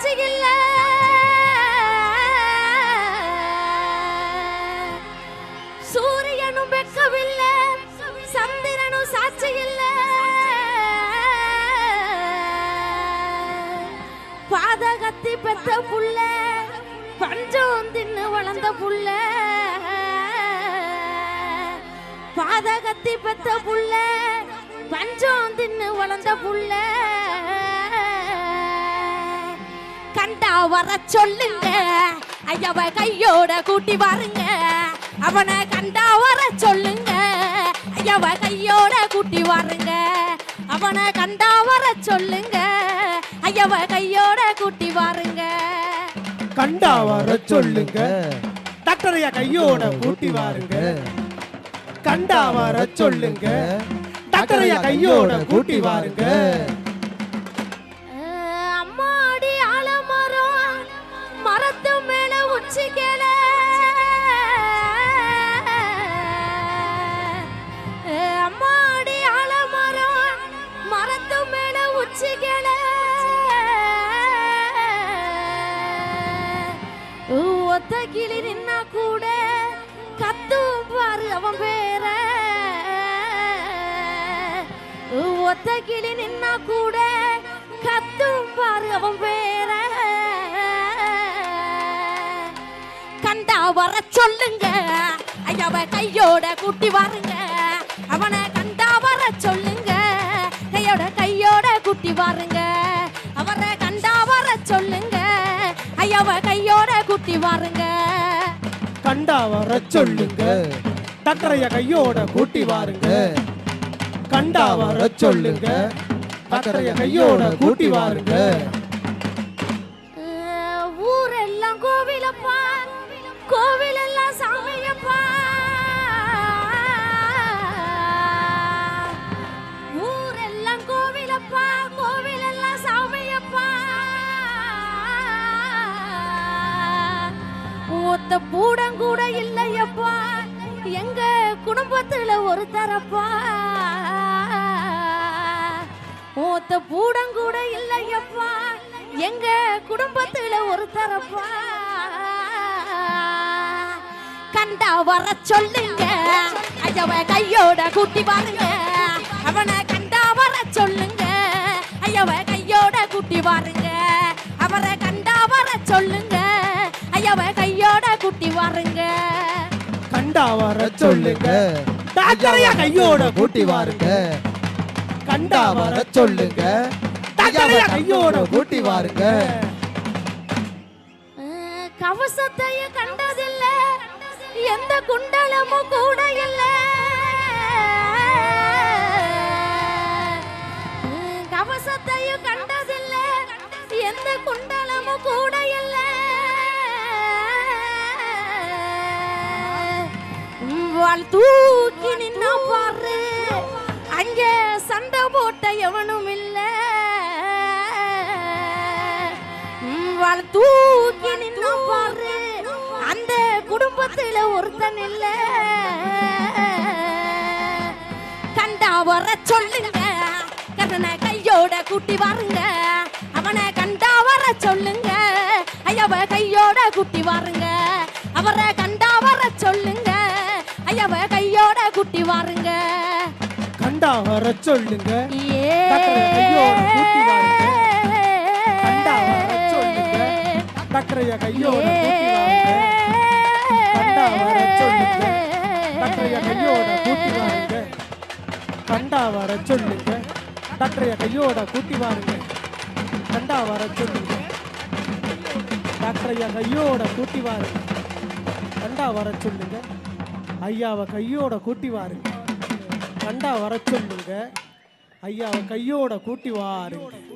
வச்சு இல்ல சூரியனும் சந்திரனும் சாட்சி பாதகத்தி பெத்த புள்ள பஞ்சம் தின்னு வளர்ந்த புள்ள. பாதகத்தி பெத்த புள்ள பஞ்சம் தின்னு வளர்ந்த புள்ள. கண்டா வர சொல்லுங்க. ஐயாவ கையோட கூட்டி வாருங்க. அவனை கண்டா வர சொல்லுங்க. ஐயாவ கையோட கூட்டி வாருங்க. அவனை கண்டா வர சொல்லுங்க. ஐயாவ கையோட கூட்டி வாருங்க. கண்டா வர சொல்லுங்க. டாக்டரைய கையோட கூட்டி வாருங்க. கண்டா வர சொல்லுங்க. டாக்டரைய கையோட கூட்டி வாருங்க. மேல அம்மாடி ஆலமரம் மரத்து மேல உச்சி ஒத்த கிளி நின்னா கூட கத்தும் பாரு அவன் பேர ஒத்த கிளி நின்னா கூட கத்தும் பாரு அவன் பேர வர சொல்லுங்க ஐயாவ கையோட கூட்டி வாருங்க. அவனை கண்டா வர சொல்லுங்க கையோட கையோட கூட்டி வாருங்க. அவரை கண்டா வர சொல்லுங்க ஐயாவ கையோட கூட்டி வாருங்க. கண்டா வர சொல்லுங்க தக்கரைய கையோட கூட்டி வாருங்க. கண்டா வர சொல்லுங்க தக்கரைய கையோட கூட்டி வாருங்க. ஒத்த பூடம் கூட இல்லையப்பா. எங்க குடும்பத்துல ஒரு தரப்பா ஒத்த பூடம் கூட இல்லையப்பா. எங்க குடும்பத்துல ஒரு தரப்பா கண்டா வர சொல்லுங்க. ஐயாவ கையோட கூட்டி பாருங்க. அவனை கண்டா வர சொல்லுங்க. ஐயாவ கையோட கூட்டி பாருங்க. அவரை கண்டா வர சொல்லுங்க. ஐயாவ கையோட கூட்டி வாருங்க. கண்டா வர சொல்லுங்க. டாக்டரைய கையோட கூட்டி வாருங்க. கண்டா வர சொல்லுங்க. டாக்டரைய கையோட கூட்டி வாருங்க. கவசத்தையும் கண்டதில்ல. எந்த குண்டலமும் கூட இல்ல. கவசத்தையும் கண்டதில்ல. எந்த குண்டலமும் அவள் தூக்கி நின்னா பாரு. அங்கே சண்டை போட்ட எவனும் இல்ல. உம், வாள் தூக்கி நின்னா பாரு. அந்த குடும்பத்துல ஒருத்தன் இல்ல. கண்டா வர சொல்லுங்க. கண்ணனை கையோட கூட்டி வாருங்க. அவனை கண்டா வர சொல்லுங்க. ஐயாவை கையோட கூட்டி வாருங்க. ஐயாவ கையோட கூட்டி வாருங்க. கண்டா வர சொல்லுங்க. டாக்டரைய கையோட கூட்டி வாருங்க. கண்டா வர சொல்லுங்க. டாக்டரைய கையோட கூட்டி வாருங்க. கண்டா வர சொல்லுங்க. டாக்டரைய கையோட கூட்டி வாருங்க. கண்டா வர சொல்லுங்க. டாக்டரைய கையோட கூட்டி வாருங்க. கண்டா வர சொல்லுங்க. ஐயாவை கையோட கூட்டி வாருங்க. கண்டா வர சொல்லுங்க. ஐயாவை கையோட கூட்டி வாருங்க.